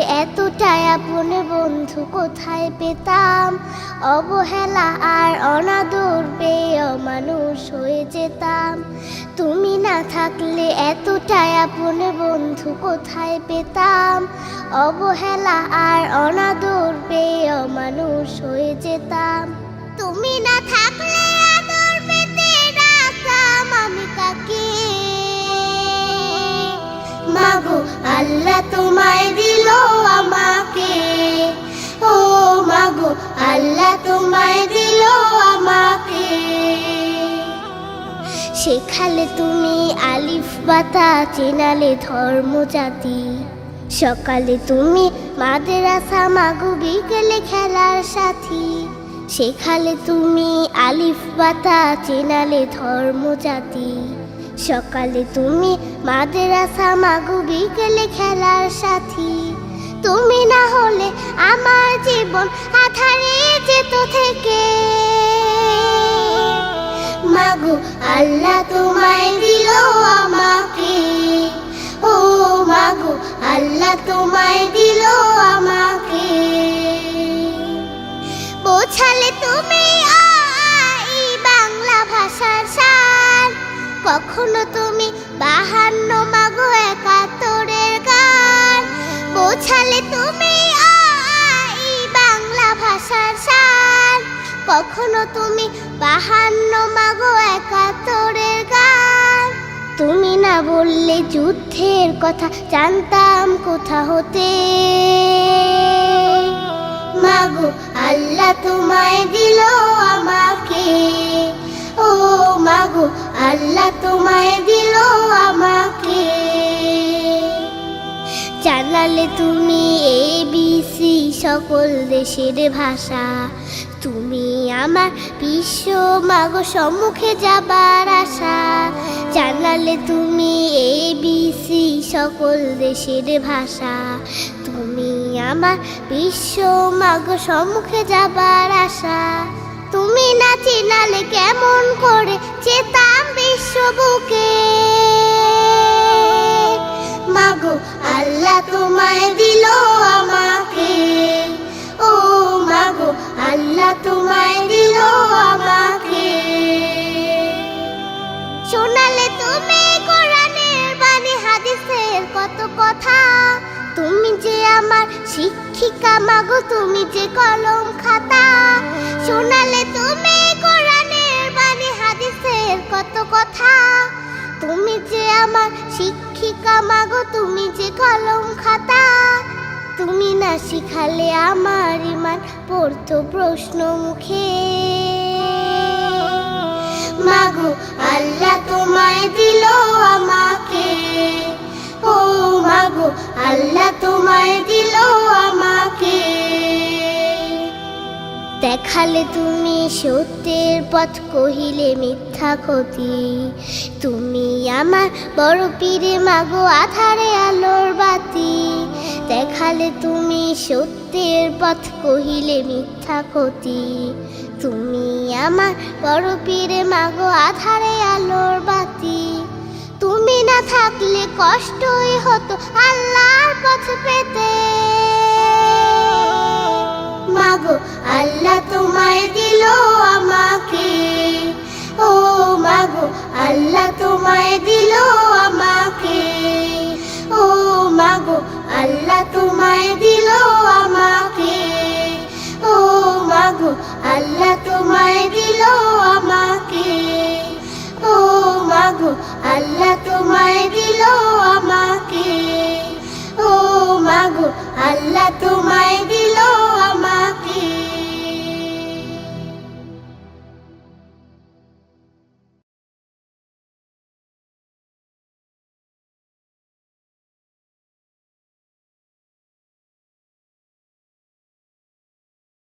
এতটাই আপন বন্ধু কোথায় পেতাম? অবহেলা আর অনাদর পেয়ে মানুষ হয়ে যেতাম। তুমি না থাকলে এতটাই আপন বন্ধু কোথায় পেতাম? অবহেলা আর অনাদর পেয়ে মানুষ হয়ে যেতাম। তুমি না থাকলে আদর আল্লাহ তোমায় আল্লাহ তোমায় দিল আমাকে। শেখালে তুমি আলিফ বাতা, চেনালে ধর্ম জাতি। সকালে তুমি মাদ্রাসা, মাগু, বিকেলে খেলার সাথী। শেখালে তুমি আলিফ বাতা, চেনালে ধর্ম জাতি। সকালে তুমি মাদ্রাসা, মাগু, বিকেলে খেলার সাথী। তুমি না হলে আমার জীবন থেকে। মাগো আল্লাহ তোমায় দিল আমাকে। ও মাগো আল্লাহ তোমায় দিল আমাকে। বোঝালে তুমি আ, বাংলা ভাষার সার। কখনো তুমি বাহান্ন মাগো একাত্তরের গান। বোঝালে তুমি আ, বাংলা ভাষার কখনো তুমি বাহান্ন মাগো একাত্তরের গান? তুমি না বললে যুদ্ধের কথা জানতাম কোথা হতে? মাগো, আল্লাহ তোমায় দিল আমাকে। ও মাগো, আল্লাহ তোমায় দিল আমাকে। জানালে তুমি এ বিসি সকল দেশের ভাষা। তুমি আমার বিশ্ব মাগো সম্মুখে যাবার আশা। জানালে তুমি এ বিসি সকল দেশের ভাষা। তুমি আমার বিশ্ব মাগো সম্মুখে যাবার আশা। তুমি না চেনালে কেমন করে চেতাম বিশ্ব বুকে। মাগো, আল্লাহ তোমায় দিল আল্লাহ তোমায় দিল আমাকে। শোনালে তুমি কোরআনের বাণী, হাদিসের কত কথা। তুমি যে আমার শিক্ষিকা, মাগো, তুমি যে কলম খাতা। শোনালে তুমি কোরআনের বাণী, হাদিসের কত কথা। তুমি যে আমার শিক্ষিকা, মাগো, তুমি যে কলম খাতা। তুমি না শিখালে আমার ইমান, পড়তো প্রশ্ন মুখে। মাগো, আল্লাহ তোমায় দিল আমাকে। ও মাগো, আল্লাহ তোমায় দিল আমাকে। দেখালে তুমি সত্যের পথ, কহিলে মিথ্যা ক্ষতি। তুমি আমার বড় পীরে, মাগো, আধারে আলোর বাতি। দেখালে তুমি সত্যের পথ কহিলে মিথ্যা ক্ষতি। তুমি আমার বড় পীরে, মাগো আধারে আলোর বাতি। তুমি না থাকলে কষ্টই হতো আল্লাহর পথ পেতে। মাগো আল্লাহ আমাকে